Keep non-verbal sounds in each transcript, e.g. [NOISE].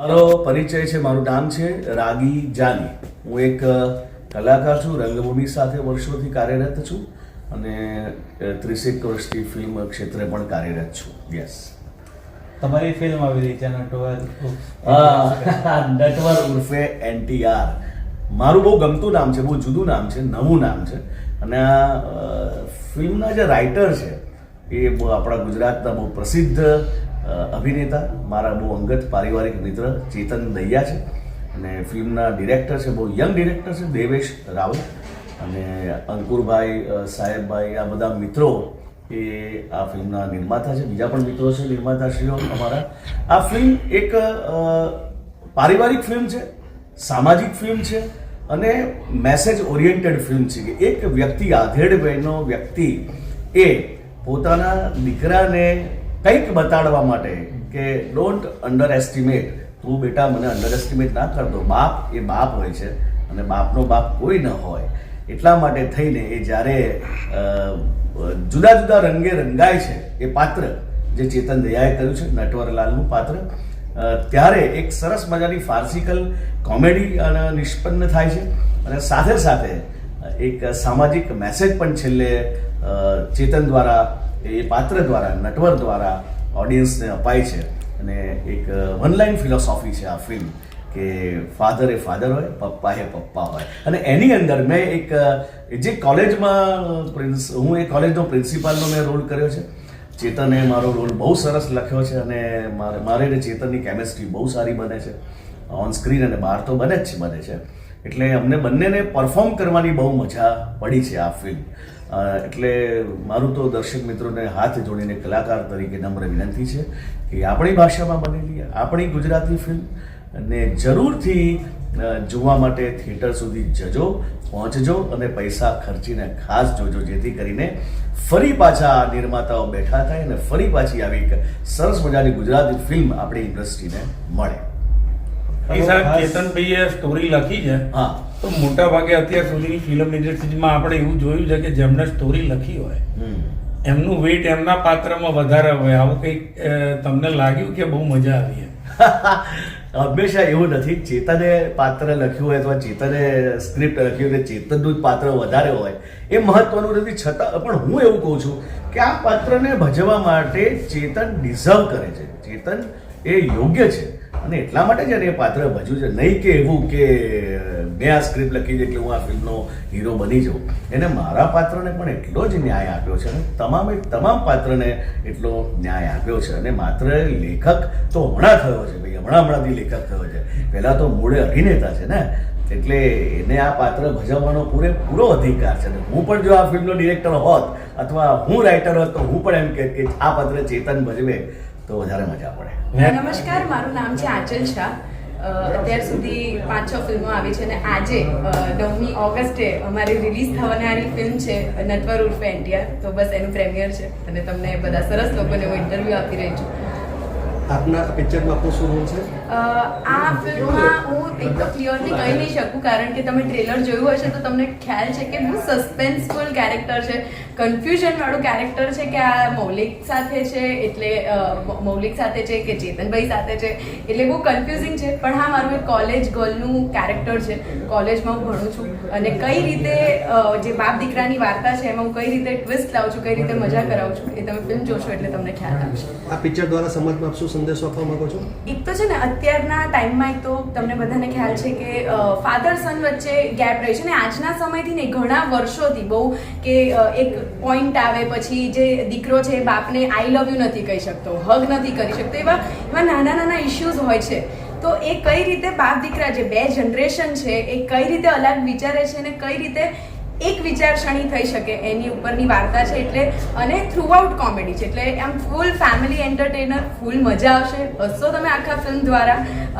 મારો પરિચય છે મારું નામ છે રાગી જાની. હું એક કલાકાર છું રંગભૂમિ સાથે વર્ષોથી કાર્યરત છું અને ત્રીસેક વર્ષથી ફિલ્મ ક્ષેત્રે પણ કાર્યરત છું. યસ તમારી ફિલ્મ આવી રહી છે નટવર [LAUGHS] નટવર ઉર્ફે એનટીઆર. મારું બહુ ગમતું નામ છે બહુ જુદું નામ છે નવું નામ છે. અને આ ફિલ્મના જે રાઇટર છે એ આપણા ગુજરાતના બહુ પ્રસિદ્ધ અભિનેતા, મારા બહુ અંગત પારિવારિક મિત્ર ચેતન દૈયા છે અને ફિલ્મના ડિરેક્ટર છે, બહુ યંગ ડિરેક્ટર છે, દેવેશ રાવલ. અને અંકુરભાઈ સાહેબભાઈ, આ બધા મિત્રો એ આ ફિલ્મના નિર્માતા છે. બીજા પણ મિત્રો છે, નિર્માતાશ્રીઓ અમારા. આ ફિલ્મ એક પારિવારિક ફિલ્મ છે, સામાજિક ફિલ્મ છે અને મેસેજ ઓરિએન્ટેડ ફિલ્મ છે કે એક વ્યક્તિ, આધેડ વયનો વ્યક્તિ એ પોતાના દીકરાને કંઈક બતાડવા માટે કે ડોન્ટ અંડર એસ્ટિમેટ તું બેટા મને અંડર એસ્ટિમેટ ના કરતો બાપ એ બાપ હોય છે અને બાપનો બાપ કોઈ ન હોય. એટલા માટે થઈને એ જ્યારે જુદા જુદા રંગે રંગાય છે એ પાત્ર, જે ચેતન દયાએ કર્યું છે, નટવરલાલનું પાત્ર ત્યારે એક સરસ મજાની ફાર્સિકલ કોમેડી અને નિષ્પન્ન થાય છે. અને સાથે સાથે એક સામાજિક મેસેજ પણ છેલ્લે ચેતન દ્વારા એ પાત્ર દ્વારા નટવર દ્વારા ઓડિયન્સને અપાય છે. અને એક વન લાઈન ફિલોસોફી છે આ ફિલ્મ કે ફાધર એ ફાધર હોય, પપ્પા એ પપ્પા હોય. અને એની અંદર મેં એક જે કોલેજમાં પ્રિન્સ હું એ કોલેજનો પ્રિન્સિપાલનો મેં રોલ કર્યો છે. ચેતને મારો રોલ બહુ સરસ લખ્યો છે અને મારે મારે ને ચેતનની કેમેસ્ટ્રી બહુ સારી બને છે. ઓન સ્ક્રીન અને બહાર તો બને જ બને છે. એટલે અમને બંનેને પરફોર્મ કરવાની બહુ મજા પડી છે આ ફિલ્મ એટલે મારું તો દર્શક મિત્રોને હાથ જોડીને કલાકાર તરીકે નમ્ર વિનંતી છે કે આપણી ભાષામાં બનેલી આપણી ગુજરાતી ફિલ્મ ને જરૂરથી જોવા માટે થિયેટર સુધી જજો પહોંચજો અને પૈસા ખર્ચીને ખાસ જોજો જેથી કરીને ફરી પાછા આ નિર્માતાઓ બેઠા થાય અને ફરી પાછી આવી સરસ મજાની ગુજરાતી ફિલ્મ આપણી ઇન્ડસ્ટ્રીને મળે. એ સાહેબ ચેતનભાઈએ સ્ટોરી લખી છે. હા. તો મોટા ભાગે અત્યાર સુધીની ફિલ્મ ઇન્ડસ્ટ્રીમાં આપણે એવું જોયું છે કે જેમણે સ્ટોરી લખી હોય એમનું વેટ એમના પાત્રમાં વધારે હોય. આવું કંઈક તમને લાગ્યું કે બહુ મજા આવી? [LAUGHS] હંમેશા એવું નથી. ચેતને પાત્ર લખ્યું હોય અથવા ચેતને સ્ક્રિપ્ટ લખ્યું હોય ચેતનનું જ પાત્ર વધારે હોય એ મહત્વનું નથી. છતાં પણ હું એવું કહું છું કે આ પાત્રને ભજવવા માટે ચેતન ડિઝર્વ કરે છે. ચેતન એ યોગ્ય છે. અને એટલા માટે છે ને એ પાત્ર ભજવું છે, નહીં કે એવું કે મેં આ સ્ક્રિપ્ટ લખી છે એટલે હું આ ફિલ્મનો હીરો બની જાઉં. એને મારા પાત્રને પણ એટલો જ ન્યાય આપ્યો છે અને તમામે તમામ પાત્રને એટલો ન્યાય આપ્યો છે. અને માત્ર લેખક તો હમણાં થયો છે ભાઈ, હમણાં હમણાંથી લેખક થયો છે. પહેલાં તો મૂળે અભિનેતા છે ને, એટલે એને આ પાત્ર ભજવવાનો પૂરેપૂરો અધિકાર છે. હું પણ જો આ ફિલ્મનો ડિરેક્ટર હોત અથવા હું રાઇટર હોત તો હું પણ એમ કે આ પાત્ર ચેતન ભજવે. તો વધારે મજા પડે. નમસ્કાર મારું નામ છે આંચલ શાહ. અત્યાર સુધી પાંચ છ ફિલ્મો આવી છે અને આજે નવમી ઓગસ્ટે અમારી રિલીઝ થવાનારી ફિલ્મ છે નટવર ઉર્ફે એનટીઆર. તો બસ એનું પ્રેમિયર છે અને તમને બધા સરસ લોકોને હું ઇન્ટરવ્યૂ આપી રહી છું. આપના પિક્ચરમાં આપનો શું રોલ છે? આ ફિલ્મમાં હું એક તો ક્લિયરલી કહી નહીં શકું કારણ કે તમે ટ્રેલર જોયું હશે તો તમને ખ્યાલ છે કે બહુ સસ્પેન્સફુલ કેરેક્ટર છે. કન્ફ્યુઝન વાળું કેરેક્ટર છે કે આ મૌલિક સાથે છે એટલે મૌલિક સાથે છે કે ચેતનભાઈ સાથે છે એટલે બહુ કન્ફ્યુઝિંગ છે. પણ હા મારું એક કોલેજ ગર્લનું કેરેક્ટર છે. કોલેજમાં હું ભણું છું. અને કઈ રીતે જે બાપ દીકરાની વાર્તા છે એમાં હું કઈ રીતે ટ્વિસ્ટ લાવું છું કઈ રીતે મજા કરાવું છું એ તમે ફિલ્મ જોશો એટલે તમને ખ્યાલ આવશે. આ પિક્ચર દ્વારા સમાજમાં શું સંદેશો આપવા માંગો છો? એક તો છે ને અત્યારના ટાઈમમાં તો તમને બધાને ખ્યાલ છે કે ફાધર સન વચ્ચે ગેપ રહે છે ને આજના સમયથી ને ઘણા વર્ષોથી બહુ કે એક પોઈન્ટ આવે પછી જે દીકરો છે બાપને આઈ લવ યુ નથી કહી શકતો હગ નથી કરી શકતો, એવા એવા નાના નાના ઇશ્યુઝ હોય છે. તો એ કઈ રીતે બાપ દીકરા જે બે જનરેશન છે, એ કઈ રીતે અલગ વિચારે છે અને કઈ રીતે એક વિચારસરણી થઈ શકે એની ઉપરની વાર્તા છે એટલે અને થ્રુઆઉટ કોમેડી છે. એટલે આમ ફૂલ ફેમિલી એન્ટરટેનર ફૂલ મજા આવશે. હસશો તમે આખા ફિલ્મ દ્વારા.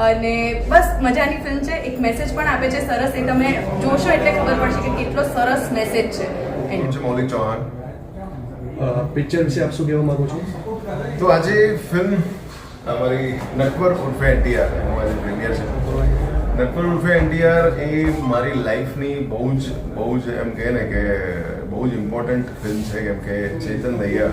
અને બસ મજાની ફિલ્મ છે. એક મેસેજ પણ આપે છે સરસ. એ તમે જોશો એટલે ખબર પડશે કે કેટલો સરસ મેસેજ છે. પિક્ચર વિશે આપ શું કહેવા માંગો છો? તો આજે ફિલ્મ અમારી નટવર ઉર્ફે એનટીઆર અમારી પ્રીમિયર છે. નટવર ઉર્ફે એનટીઆર એ મારી લાઈફની બહુ જ બહુ જ એમ કહે ને કે બહુ જ ઇમ્પોર્ટન્ટ ફિલ્મ છે. કેમ કે ચેતન દૈયા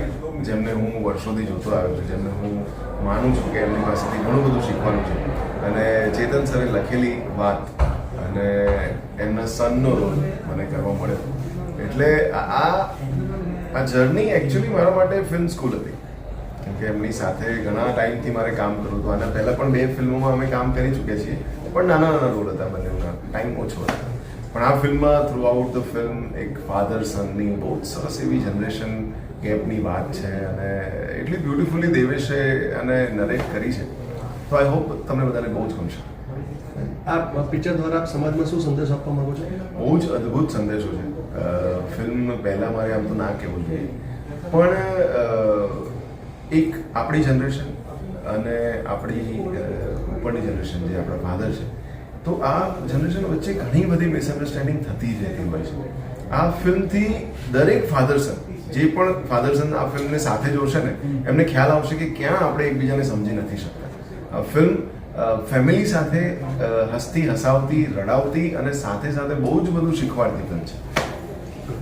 જેમને હું વર્ષોથી જોતો આવ્યો છું, જેમને હું માનું છું કે એમની પાસેથી ઘણું બધું શીખવાનું છે. અને ચેતન સરે લખેલી વાત અને એમના સનનો રોલ મને કરવા મળ્યો. એટલે આ, આ- જર્ની એકચ્યુઅલી મારા માટે ફિલ્મ સ્કૂલ હતી. કે એમની સાથે ઘણા ટાઈમથી મારે કામ કરવું હતું. આના પહેલાં પણ બે ફિલ્મોમાં અમે કામ કરી ચૂક્યા છીએ. પણ નાના નાના રોલ હતા બંનેના ટાઈમ ઓછો હતો. પણ આ ફિલ્મમાં થ્રુ આઉટ ધ ફિલ્મ એક ફાધર સનની બહુ જ સરસ એવી જનરેશન ગેપની વાત છે અને એટલી બ્યુટિફુલી દેવેશે અને નરેટ કરી છે. તો આઈ હોપ તમને બધાને બહુ જ ગમશે. આ પિક્ચર દ્વારા આપ સમાજમાં શું સંદેશ આપવા માંગો છો? બહુ જ અદ્ભુત સંદેશો છે. ફિલ્મ પહેલાં મારે આમ તો ના કહેવું જોઈએ. પણ એક આપણી જનરેશન અને આપણી ઉપરની જનરેશન જે આપણા ફાધર છે, તો આ જનરેશન વચ્ચે ઘણી બધી મિસઅન્ડરસ્ટેન્ડિંગ થતી જ રહેતી હોય છે. આ ફિલ્મથી દરેક ફાધરસન જે પણ ફાધરસન આ ફિલ્મને સાથે જોશે ને, એમને ખ્યાલ આવશે કે ક્યાં આપણે એકબીજાને સમજી નથી શકતા. ફિલ્મ ફેમિલી સાથે હસતી, હસાવતી, રડાવતી અને સાથે સાથે બહુ જ બધું શીખવાડતી ફિલ્મ છે.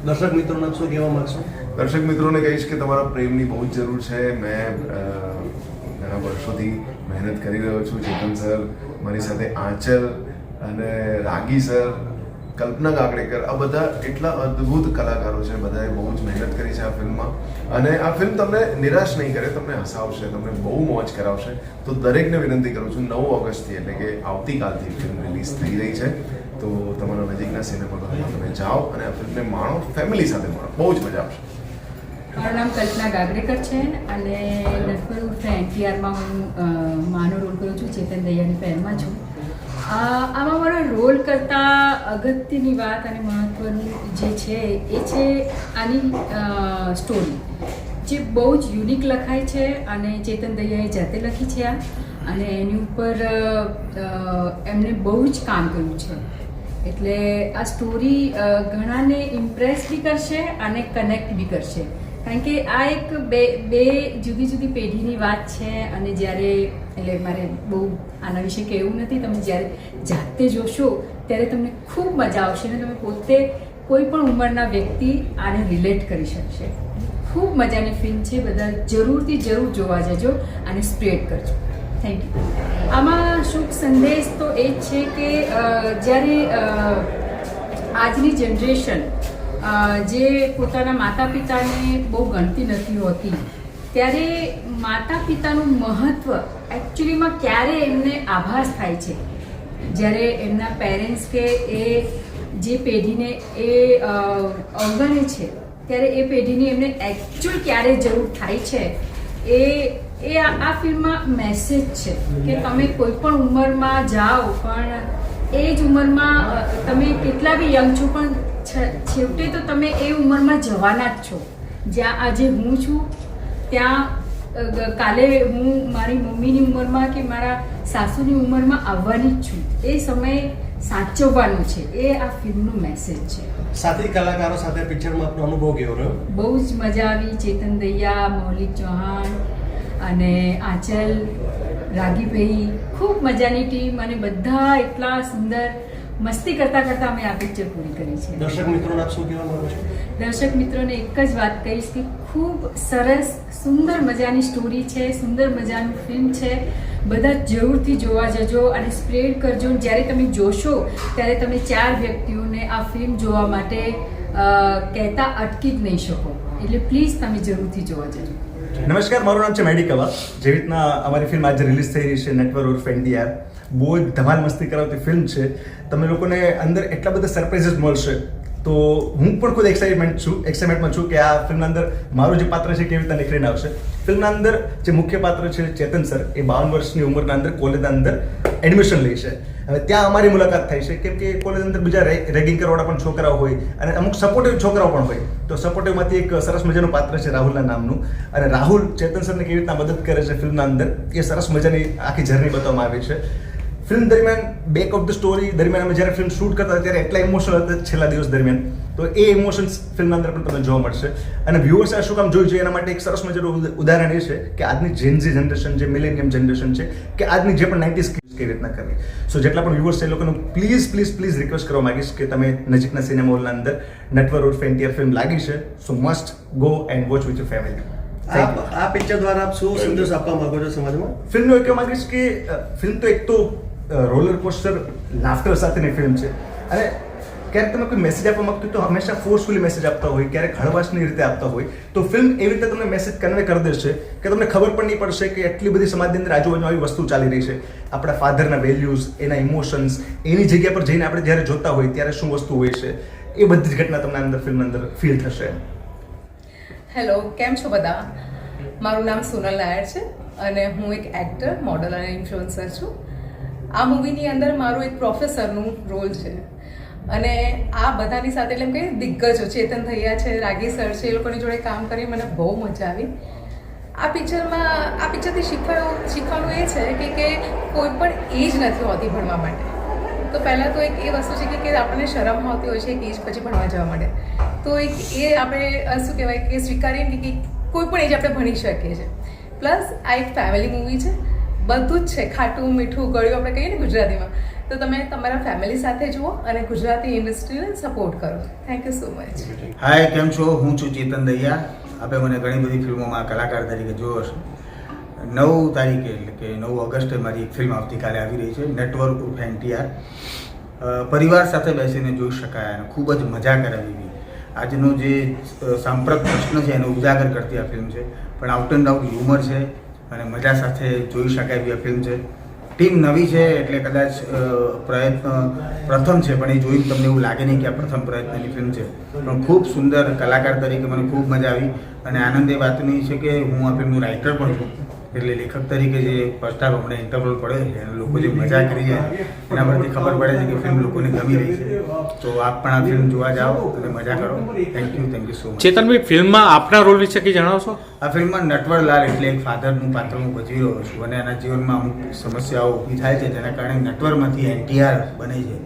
દર્શક મિત્રોને શું કહેવા માંગશો? દર્શક મિત્રોને કહીશ કે તમારા પ્રેમની બહુ જ જરૂર છે. મેં ઘણા વર્ષોથી મહેનત કરી રહ્યો છું. ચેતન સર મારી સાથે આંચલ અને રાગી સર, કલ્પના કાકડેકર આ બધા એટલા અદ્ભુત કલાકારો છે. બધાએ બહુ જ મહેનત કરી છે આ ફિલ્મમાં. અને આ ફિલ્મ તમને નિરાશ નહીં કરે, તમને હસાવશે, તમને બહુ મોજ કરાવશે. તો દરેકને વિનંતી કરું છું, નવ ઓગસ્ટથી, એટલે કે આવતીકાલથી ફિલ્મ રિલીઝ થઈ રહી છે. તો તમારા નજીકના સિનેમાઘરમાં તમે જાઓ અને આ ફિલ્મને માણો, ફેમિલી સાથે માણો. બહુ જ મજા આવશે. મારું નામ કલ્પના ગાગરેકર છે અને નટવર ઉર્ફે એનટીઆરમાં હું માનો રોલ કરું છું, ચેતન દૈયાની પહેલમાં છું. આમાં મારો રોલ કરતાં અગત્યની વાત અને મહત્ત્વનું જે છે, એ છે આની સ્ટોરી જે બહુ જ યુનિક લખાય છે અને ચેતન દૈયાએ જાતે લખી છે આ. અને એની ઉપર એમને બહુ જ કામ કર્યું છે. એટલે આ સ્ટોરી ઘણાને ઇમ્પ્રેસ બી કરશે અને કનેક્ટ બી કરશે. કારણ કે આ એક બે બે જુદી જુદી પેઢીની વાત છે અને જ્યારે, એટલે મારે બહુ આના વિશે કહેવું નથી, તમે જ્યારે જાતે જોશો, ત્યારે તમને ખૂબ મજા આવશે અને તમે પોતે કોઈ પણ ઉંમરના વ્યક્તિ આને રિલેટ કરી શકશે. ખૂબ મજાની ફિલ્મ છે, બધા જરૂરથી જરૂર જોવા જજો અને સ્પ્રેડ કરજો. થેન્ક યુ આમાં શુભ સંદેશ તો એ જ છે કે જ્યારે આજની જનરેશન જે પોતાના માતા પિતાને બહુ ગણતી નથી હોતી, ત્યારે માતા પિતાનું મહત્ત્વ એકચ્યુઅલીમાં ક્યારે એમને આભાસ થાય છે? જ્યારે એમના પેરેન્ટ્સ કે એ જે પેઢીને એ અવગણે છે, ત્યારે એ પેઢીની એમને એકચ્યુઅલ ક્યારે જરૂર થાય છે? એ એ આ ફિલ્મમાં મેસેજ છે કે તમે કોઈ પણ ઉંમરમાં જાઓ, પણ એ જ ઉંમરમાં તમે કેટલા બી યંગ છો, પણ છેવટે તો તમે એ ઉંમરમાં જવાના જ છો. જ્યાં આજે હું છું ત્યાં કાલે હું મારી મમ્મીની ઉંમરમાં કે મારા સાસુની ઉંમરમાં આવવાની જ છું. એ સમયે સાચવવાનો છે. એ આ ફિલ્મનો મેસેજ છે. સાથે કલાકારો સાથે પિક્ચરમાં આપનો અનુભવ કેવો રહ્યો? બહુ જ મજા આવી. ચેતન દૈયા મૌલિક ચૌહાણ અને આંચલ રાગીભાઈ. ખૂબ મજાની ટીમ અને બધા એટલા સુંદર મસ્તી કરતા કરતા અમે આ પિક્ચર પૂરી કરી છે. દર્શક મિત્રોને આપ શું કહેવા માંગો છો? દર્શક મિત્રોને એક જ વાત કહીશ કે ખૂબ સરસ સુંદર મજાની સ્ટોરી છે સુંદર મજાનું ફિલ્મ છે. બધા જરૂરથી જોવા જજો અને સ્પ્રેડ કરજો. જ્યારે તમે જોશો ત્યારે તમે ચાર વ્યક્તિઓને આ ફિલ્મ જોવા માટે કહેતા અટકી જ નહીં શકો. એટલે પ્લીઝ તમે જરૂરથી જોવા જજો. નમસ્કાર મારું નામ છે મેડી કવા જેવી રીતના અમારી ફિલ્મ આજે રિલીઝ થઈ રહી છે નેટવર્ક ઉર્ફ એનડીઆર બહુ જ ધમાલ મસ્તી કરાવતી ફિલ્મ છે. તમે લોકોને અંદર એટલા બધા સરપ્રાઇઝીસ મળશે. તો હું પણ ખુદ એક્સાઇટમેન્ટ છું એક્સાઇટમેન્ટમાં છું કે આ ફિલ્મના અંદર મારું જે પાત્ર છે કેવી રીતના નીકળીને આવશે. ફિલ્મના અંદર જે મુખ્ય પાત્ર છે ચેતન સર, એ બાવન વર્ષની ઉંમરના અંદર કોલેજના અંદર એડમિશન લે છે. હવે ત્યાં અમારી મુલાકાત થાય છે. કેમ કે કોલેજ અંદર બીજા રેગિંગ કરવાવાળા પણ છોકરાઓ હોય અને અમુક સપોર્ટિવ છોકરાઓ પણ હોય. તો સપોર્ટિવમાંથી એક સરસ મજાનું પાત્ર છે રાહુલના નામનું. અને રાહુલ ચેતન સરને કેવી રીતના મદદ કરે છે ફિલ્મના અંદર, એ સરસ મજાની આખી જર્ની બતાવવામાં આવી છે. ફિલ્મ દરમિયાન બેક ઓફ ધ સ્ટોરી દરમિયાન અમે જ્યારે ફિલ્મ શૂટ કરતા ત્યારે એટલા ઇમોશનલ હતા છેલ્લા દિવસ દરમિયાન. તો એ ઇમોશન્સ ફિલ્મના અંદર પણ તમને જોવા મળશે. અને વ્યુઅર્સ આ શું કામ જોઈ જોઈએ એના માટે એક સરસ મજાનું ઉદાહરણ એ છે કે આજની જેનઝી જનરેશન જે મિલેનિયમ જનરેશન છે કે આજની જે પણ નાઇન્ટીઝ કેવી રીતના કરવી. સો જેટલા પણ વ્યુઅર્સ છે એ લોકોનું પ્લીઝ પ્લીઝ પ્લીઝ રિક્વેસ્ટ કરવા માગીશ કે તમે નજીકના સિનેમા હોલના અંદર નેટવર્ક રોડ ફેન્ટિયર ફિલ્મ લાગી છે so must go and watch with your family આ આ પિક્ચર દ્વારા આપ શું સંદેશ આપવા માંગો છો સમાજમાં? ફિલ્મનો એ કહેવા માંગીશ કે ફિલ્મ તો એક તો રોલર કોસ્ટર લાફ્ટર સાથેની ફિલ્મ છે. અને ક્યારેક તમે કોઈ મેસેજ આપવા માગતું તો હંમેશા ફોર્સફુલી મેસેજ આપતા હોય, ક્યારેક હળવાશની રીતે આપતા હોય. તો ફિલ્મ એવી રીતે તમને મેસેજ કન્વે કરી દેશે કે તમને ખબર પણ નહીં પડશે કે એટલી બધી સમાજની અંદર આજુબાજુ આવી વસ્તુ ચાલી રહી છે. આપણા ફાધરના વેલ્યુઝ એના ઇમોશન્સ એની જગ્યા પર જઈને આપણે જ્યારે જોતા હોય ત્યારે શું વસ્તુ હોય છે, એ બધી જ ઘટના તમને અંદર ફિલ્મ અંદર ફીલ થશે. હેલો કેમ છો બધા? મારું નામ સોનલ નાયર છે અને હું એક એક્ટર મોડલ અને ઇન્ફ્લુઅન્સર છું. આ મૂવીની અંદર મારું એક પ્રોફેસરનું રોલ છે. અને આ બધાની સાથે એટલે એમ કહીએ દિગ્ગજો ચેતન થયા છે, રાગી સર છે, એ લોકોની જોડે કામ કરી મને બહુ મજા આવી. આ પિક્ચરમાં આ પિક્ચરથી શીખવાનું શીખવાનું એ છે કે કે કોઈ પણ એજ નથી હોતી ભણવા માટે. તો પહેલાં તો એક એ વસ્તુ છે કે આપણને શરમ આવતી હોય છે એક એજ પછી ભણવા જવા માટે. તો એક એ આપણે શું કહેવાય કે સ્વીકારીએ કે કોઈ પણ એજ આપણે ભણી શકીએ છીએ. પ્લસ આ એક ફેમિલી મૂવી છે. બધું જ છે, ખાટું, મીઠું, ગળ્યું, આપણે કહીએ ને ગુજરાતીમાં. તો તમે તમારા ફેમિલી સાથે જુઓ અને ગુજરાતી ઇન્ડસ્ટ્રીને સપોર્ટ કરો. Thank you so much hi કેમ છો? હું છું ચેતન દહિયા. આપે મને ઘણી બધી ફિલ્મોમાં કલાકાર તરીકે જોયો છે નવ તારીખે, એટલે કે નવ ઓગસ્ટે મારી એક ફિલ્મ આવતીકાલે આવી રહી છે નેટવર્ક ઓફ એનટીઆર પરિવાર સાથે બેસીને જોઈ શકાય અને ખૂબ જ મજા કરાવી આજનો જે સાંપ્રત પ્રશ્ન છે, એને ઉજાગર કરતી આ ફિલ્મ છે. પણ આઉટ એન્ડ આઉટ હ્યુમર છે. અને મજા સાથે જોઈ શકાય એવી ફિલ્મ છે. ટીમ નવી છે એટલે કદાચ પ્રયત્ન, પ્રથમ છે, પણ એ જોઈને તમને એવું લાગે નહીં કે આ પ્રથમ પ્રયત્નની ફિલ્મ છે. પણ ખૂબ સુંદર કલાકાર તરીકે મને ખૂબ મજા આવી. અને આનંદ એ વાતની છે કે હું આ ફિલ્મનું રાઇટર પણ છું. એટલે લેખક તરીકે જે ફર્સ્ટ હાફ હમણાં ઇન્ટરવલ પડે છે અને લોકો જે મજા કરી છે એના પરથી ખબર પડે છે કે ફિલ્મ લોકોને ગમી રહી છે. તો આપ પણ આ ફિલ્મ જોવા જાઓ અને મજા કરો. Thank you thank you so much Chetanbhai ફિલ્મમાં આપના રોલ વિશે કંઈ જણાવશો આ ફિલ્મમાં નટવરલાલ એટલે એક ફાધરનું પાત્ર હું ભજવી રહ્યો છું અને એના જીવનમાં અમુક સમસ્યાઓ ઊભી થાય છે જેના કારણે નટવરમાંથી એનટીઆર બને છે.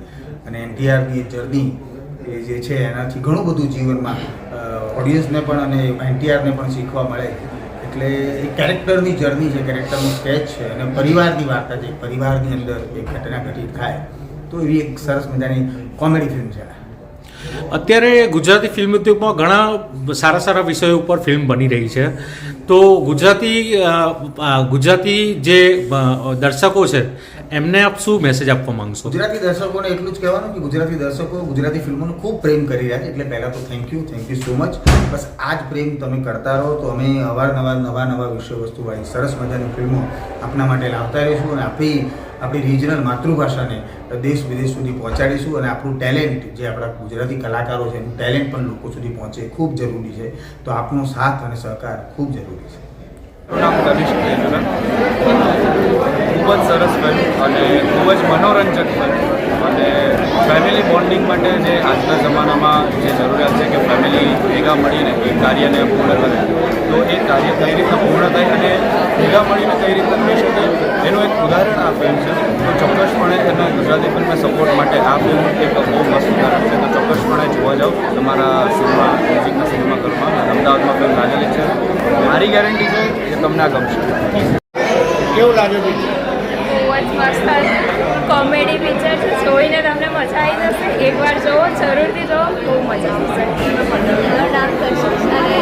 અને એનટીઆરની જર્ની એ જે છે એનાથી ઘણું બધું જીવનમાં ઓડિયન્સને પણ અને એનટીઆરને પણ શીખવા મળે એટલે એ કેરેક્ટરની જર્ની છે કેરેક્ટરનું સ્કેચ છે અને પરિવારની વાર્તા છે, પરિવારની અંદર એક ઘટના ઘટિત થાય, તો એવી એક સરસ મજાની કોમેડી ફિલ્મ છે. અત્યારે ગુજરાતી ફિલ્મ ઉદ્યોગમાં ઘણા સારા સારા વિષયો ઉપર ફિલ્મ બની રહી છે. તો ગુજરાતી ગુજરાતી જે દર્શકો છે એમને આપ શું મેસેજ આપવા માંગશો? ગુજરાતી દર્શકોને એટલું જ કહેવાનું કે ગુજરાતી દર્શકો ગુજરાતી ફિલ્મોનો ખૂબ પ્રેમ કરી રહ્યા છે. એટલે પહેલાં તો thank you thank you so much બસ આ જ પ્રેમ તમે કરતા રહો તો અમે અવારનવાર નવા નવા વિષય વસ્તુવાળી સરસ મજાની ફિલ્મો આપના માટે લાવતા રહીશું અને આપણી આપણી રિજનલ માતૃભાષાને દેશ વિદેશ સુધી પહોંચાડીશું અને આપણું ટેલેન્ટ જે આપણા ગુજરાતી કલાકારો છે એનું ટેલેન્ટ પણ લોકો સુધી પહોંચે ખૂબ જરૂરી છે. તો આપનો સાથ અને સહકાર ખૂબ જરૂરી છે. નામ કનિષ્ક કેજુલર ખૂબ જ સરસ ફિલ્મ અને ખૂબ જ મનોરંજક ફિલ્મ અને ફેમિલી બોન્ડિંગ માટે જે આજના જમાનામાં જે જરૂરિયાત છે કે ફેમિલી ભેગા મળીને એ કાર્યને પૂર્ણ કરે, તો એ કાર્ય કઈ રીતના પૂર્ણ થાય અને ભેગા મળીને કઈ રીતના થઈ શકે, એનું એક ઉદાહરણ આ ફિલ્મ છે. તો ચોક્કસપણે એને ગુજરાતી ફિલ્મને સપોર્ટ માટે આ ફિલ્મ એક બહુ મસ્ત ઉદાહરણ છે. તો ચોક્કસપણે જોવા જાઓ. તમારા સિનેમા મ્યુઝિકના સિનેમાઘરમાં અમદાવાદમાં ફિલ્મ લાગેલી છે. મારી ગેરંટી છે કે તમને આ ગમશે. બહુ જ મસ્ત કોમેડી પિક્ચર છે. જોઈને તમને મજા આવી જશે. એકવાર જોવો, જરૂરથી જોવો. બહુ મજા આવશે. મારું નામ કશિશ અને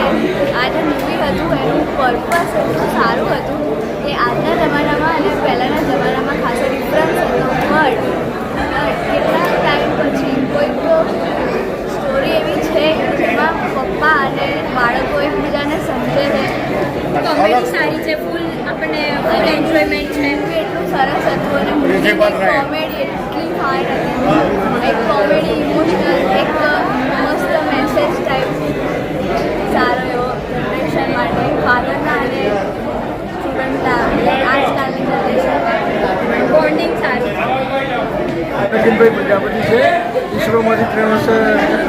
આ જે મૂવી હતું, એનું પર્પસ એટલું સારું હતું કે આજના જમાનામાં અને પહેલાંના જમાનામાં ખાસો ડિફરન્સ હતો બટ કેટલા ટાઈમ પછી કોઈક સ્ટોરી એવી છે કે જેમાં પપ્પા અને બાળકો એકબીજાને સમજે છે કોમેડી સારી છે ફૂલ આપણને ફૂલ એન્જોયમેન્ટ છે મૂવી એટલું સરસ હતું અને મૂવીની કોમેડી એટલી ફાઇન હતી એક કોમેડી ઇમોશનલ એક મસ્ત મેસેજ ટાઈપ સારો એવો જનરેશન માટે ફાધરના અને સ્ટુડન્ટના આજકાલની જનરેશન માટે બોન્ડિંગ સારું નવીનભાઈ પ્રજાપતિ છે ઈસરોમાંથી ત્રણ વર્ષ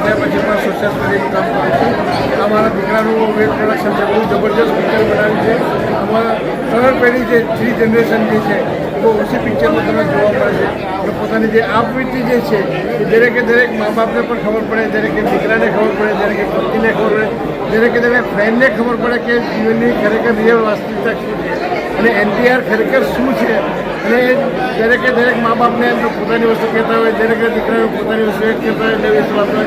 થયા પછી પણ સોશિયલ મીડિયાનું કામ કરું છું આ મારા દીકરાનું વેબ પ્રોડક્શન છે બહુ જબરજસ્ત પિક્ચર બનાવ્યું છે. આમાં સરળ પેઢી જે થ્રી જનરેશન જે છે બહુ ઓછી પિક્ચરમાં તમને જોવા મળે છે. અને પોતાની જે આપવીતી જે છે, એ દરેકે દરેક મા બાપને પણ ખબર પડે, દરેકે દીકરાને ખબર પડે, દરેકે પત્નીને ખબર પડે, દરેકે દરેક ફ્રેન્ડને ખબર પડે કે જીવનની ખરેખર રિયલ વાસ્તવિકતા શું છે. અને એનટીઆર ખરેખર શું છે? અને દરેકે દરેક મા બાપને પોતાની વસ્તુ કહેતા હોય દરેકે દીકરાઓ પોતાની વસ્તુ કહેતા હોય નવી વાત હોય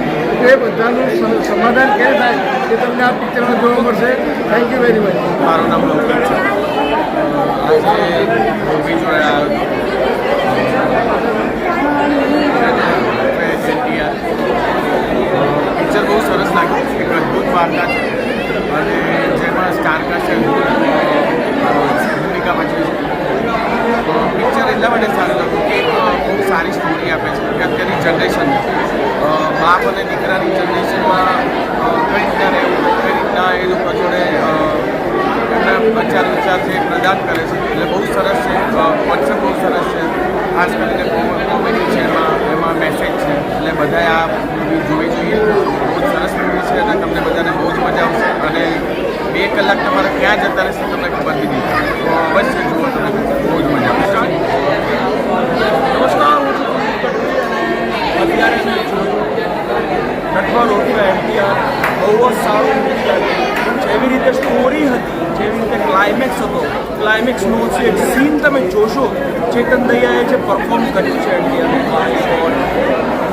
એ બધાનું સમાધાન ક્યારે થાય? એ તમને આ પિક્ચરમાં જોવા મળશે. થેન્ક યુ વેરી મચ મારું નામ લોકલ છે. આજે મૂવી જોયા પિક્ચર બહુ સરસ લાગ્યું એક અદ્ભુત છે. અને જેમાં સ્ટારકાસ્ટ છે સ્ટોરી આપે છે. કે અત્યારની જનરેશન બાપ અને દીકરાની જનરેશનમાં કઈ રીતના રહેવું, કઈ રીતના એ લોકો જોડે એમના પ્રચાર વિચાર છે પ્રદાન કરે છે, એટલે બહુ સરસ છે. વોટ્સએપ બહુ સરસ છે. ખાસ કરીને કોમેડી છે એમાં એમાં મેસેજ છે. એટલે બધાએ આ મૂવી જોવી જોઈએ. બહુ જ સરસ મૂવી છે અને તમને બધાને બહુ જ મજા આવશે. અને બે કલાક તમારે ક્યાં જતા રહેશે, તમને ખબર. તો અવશ્ય જુઓ તમે બહુ જ મજા આવશે નમસ્કાર હું છું અત્યારે મેં જોયું નટવર ઉર્ફે એનટીઆર બહુ જ સારું movie લાગ્યું જેવી રીતે સ્ટોરી હતી જેવી રીતે ક્લાઇમેક્સ હતો ક્લાઇમેક્સનો જે એક સીન તમે જોશો ચેતન દૈયાએ જે પરફોર્મ કર્યું છે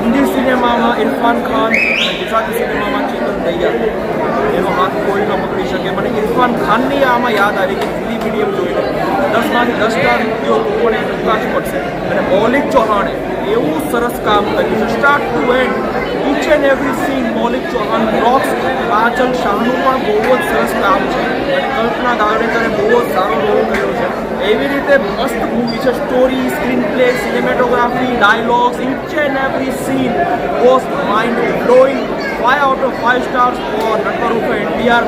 હિન્દી સિનેમામાં ઇરફાન ખાન અને ગુજરાતી સિનેમામાં ચેતન દૈયા. એનો હાથ કોઈ ન પકડી શકે. મને ઇરફાન ખાનની આમાં યાદ આવી કે હિન્દી મીડિયમ જોઈને દસમાંથી દસ સ્ટાર ઉદ્યોગ લોકોને ટૂંકા જ પડશે અને મૌલિક ચૌહાણે એવું સરસ કામ કર્યું. છે start to end each and every scene Maulik Chauhan blocks પાચલ શાહનું પણ બહુ જ સરસ કામ છે. અને કલ્પના ગાવડેકરે બહુ જ સારો રોલ કર્યો છે. એવી રીતે મસ્ત મૂવી છે. Story screenplay cinematography dialogues each and every scene was mind blowing five out of five stars for Natwar ઉપર એનડીઆર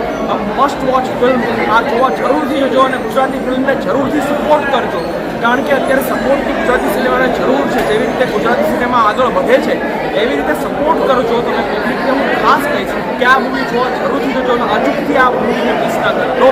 મસ્ટ વોચ ફિલ્મ આ જોવા જરૂરથી જોજો અને ગુજરાતી ફિલ્મને જરૂરથી સપોર્ટ કરજો. કારણ કે અત્યારે સપોર્ટની ગુજરાતી સિનેમાને જરૂર છે. જેવી રીતે ગુજરાતી સિનેમા આગળ વધે છે એવી રીતે સપોર્ટ કરો છો તમે પબ્લિકને હું ખાસ કહીશ કે આ મૂવી જોવા જરૂરથી જજો અને અચૂકથી આ મૂવીને મિસ ના કરજો